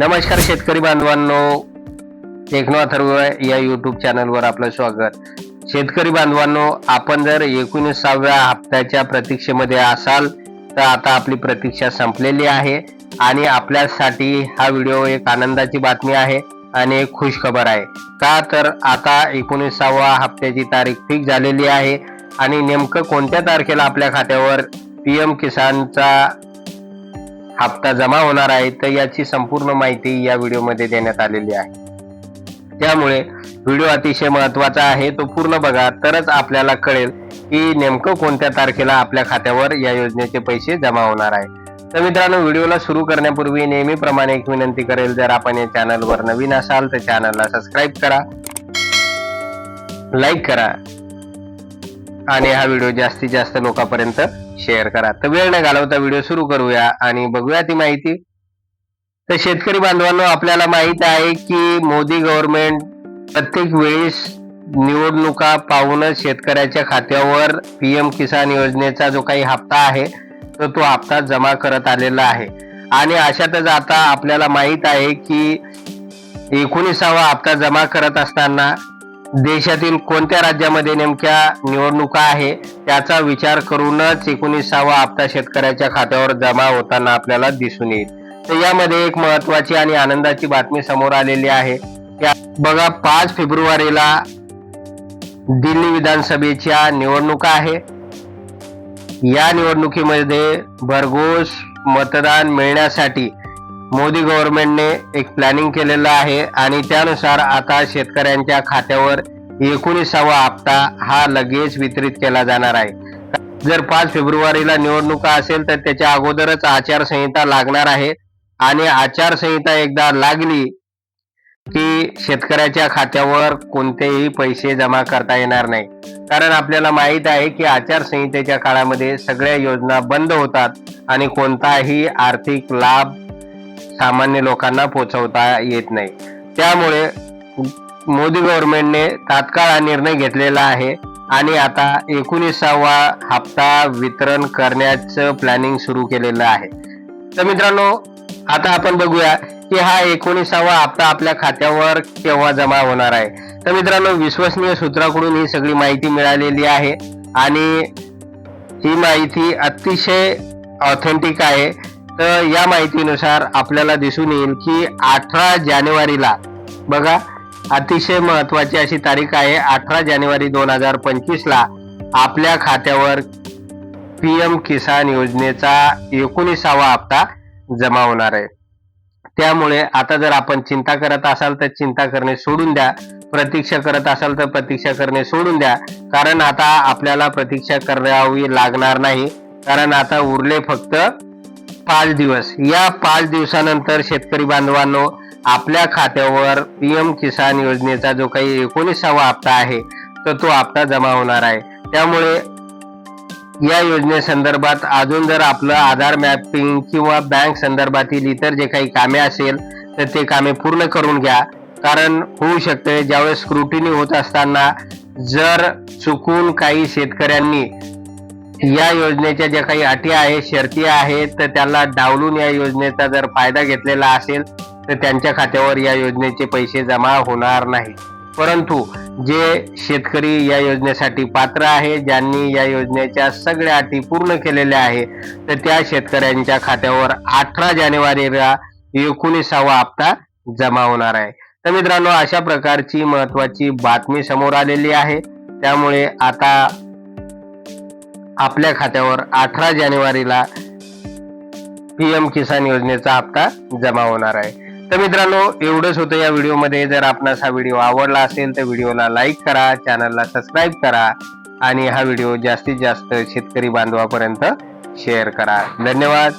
नमस्कार शेतकरी बांधवांनो. टेक्नो अथर्व या युट्यूब चॅनलवर आपलं स्वागत. शेतकरी बांधवांनो आपण जर एकोणीसाव्या हप्त्याच्या प्रतीक्षेमध्ये असाल तर आता आपली प्रतीक्षा संपलेली आहे आणि आपल्यासाठी हा व्हिडिओ एक आनंदाची बातमी आहे आणि एक खुश खबर आहे. का तर आता एकोणीसाव्या हप्त्याची तारीख फिक्स झालेली आहे आणि नेमकं कोणत्या तारखेला आपल्या खात्यावर पी एम किसानचा हप्ता जमा होणार आहे तर याची संपूर्ण माहिती या व्हिडिओमध्ये देण्यात आलेली आहे. त्यामुळे व्हिडिओ अतिशय महत्त्वाचा आहे तो पूर्ण बघा. तरच आपल्याला कळेल की नेमकं कोणत्या तारखेला आपल्या खात्यावर या योजनेचे पैसे जमा होणार आहे. तर मित्रांनो व्हिडिओला सुरू करण्यापूर्वी नेहमीप्रमाणे एक विनंती करेल जर आपण या चॅनलवर नवीन असाल तर चॅनलला सबस्क्राईब करा लाईक करा. आणि हा व्हिडिओ जास्तीत जास्त लोकांपर्यंत शेअर करा. तर वेळ न घालवता व्हिडिओ सुरू करूया आणि बघूया ती माहिती. तर शेतकरी बांधवांनो आपल्याला माहीत आहे की मोदी गव्हर्नमेंट प्रत्येक वेळेस निवडणुका पाहूनच शेतकऱ्याच्या खात्यावर पीएम किसान योजनेचा जो काही हप्ता आहे तर तो हप्ता जमा करत आलेला आहे. आणि अशातच आता आपल्याला माहीत आहे की एकोणीसावा हप्ता जमा करत असताना देशातील कोणत्या राज्यामध्ये नेमक्या निवडणुका आहे त्याचा विचार करूनच एकोणीसावा हप्ता शेतकऱ्याच्या खात्यावर जमा होताना आपल्याला दिसून येईल. तर यामध्ये एक महत्वाची आणि आनंदाची बातमी समोर आलेली आहे. त्या बघा पाच फेब्रुवारीला दिल्ली विधानसभेच्या निवडणुका आहे. या निवडणुकीमध्ये भरघोस मतदान मिळण्यासाठी मोदी गव्हर्नमेंटने एक प्लॅनिंग केलेलं आहे आणि त्यानुसार आता शेतकऱ्यांच्या खात्यावर एकोणीसावा हप्ता हा लगेच वितरित केला जाणार आहे. जर पाच फेब्रुवारीला निवडणुका असेल तर त्याच्या अगोदरच आचारसंहिता लागणार आहे. आणि आचारसंहिता एकदा लागली की शेतकऱ्याच्या खात्यावर कोणतेही पैसे जमा करता येणार नाही. कारण आपल्याला माहीत आहे की आचारसंहितेच्या काळामध्ये सगळ्या योजना बंद होतात आणि कोणताही आर्थिक लाभ सामान्य लोकांना पोहोचवता येत नाही. त्यामुळे मोदी गव्हर्नमेंटने तात्काळ हा निर्णय घेतलेला आहे आणि आता एकोणीसावा हप्ता वितरण करण्याचं प्लॅनिंग सुरू केलेलं आहे. तर मित्रांनो आता आपण बघूया की हा एकोणीसावा हप्ता आपल्या खात्यावर केव्हा जमा होणार आहे. तर मित्रांनो विश्वसनीय सूत्राकडून ही सगळी माहिती मिळालेली आहे आणि ही माहिती अतिशय ऑथेंटिक आहे. तर या माहितीनुसार आपल्याला दिसून येईल की अठरा जानेवारीला बघा अतिशय महत्वाची अशी तारीख आहे अठरा जानेवारी दोन हजार पंचवीसला आपल्या खात्यावर पीएम किसान योजनेचा एकोणीसावा हप्ता जमा होणार आहे. त्यामुळे आता जर आपण चिंता करत असाल तर चिंता करणे सोडून द्या प्रतीक्षा करत असाल तर प्रतीक्षा करणे सोडून द्या कारण आता आपल्याला प्रतीक्षा करावी लागणार नाही कारण आता उरले फक्त पाच दिवस. या पाच दिवसानंतर शेतकरी बांधवांनो आपल्या खात्यावर पीएम किसान योजनेचा जो काही एकोणीसावा हप्ता आहे तर तो हप्ता जमा होणार आहे. त्यामुळे या योजनेसंदर्भात अजून जर आपलं आधार मॅपिंग किंवा बँक संदर्भातील इतर जे काही कामे असेल तर ते कामे पूर्ण करून घ्या. कारण होऊ शकते ज्यावेळेस स्क्रुटिनी होत असताना जर चुकून काही शेतकऱ्यांनी या योजनेच्या ज्या काही अटी आहेत शर्ती आहेत तर त्याला डावलून या योजनेचा जर फायदा घेतलेला असेल तर त्यांच्या खात्यावर या योजनेचे पैसे जमा होणार नाही. परंतु जे शेतकरी या योजनेसाठी पात्र आहे ज्यांनी या योजनेच्या सगळ्या अटी पूर्ण केलेल्या आहे तर त्या शेतकऱ्यांच्या खात्यावर अठरा जानेवारीला एकोणीसावा हप्ता जमा होणार आहे. तर मित्रांनो अशा प्रकारची महत्वाची बातमी समोर आलेली आहे. त्यामुळे आता आपल्या खात्यावर अठरा जानेवारीला पीएम किसान योजनेचा हप्ता जमा होणार आहे. तर मित्रांनो एवढंच होतं या व्हिडिओमध्ये. जर आपणास हा व्हिडिओ आवडला असेल तर व्हिडिओला लाईक करा चॅनलला सबस्क्राईब करा आणि हा व्हिडिओ जास्तीत जास्त शेतकरी बांधवापर्यंत शेअर करा. धन्यवाद.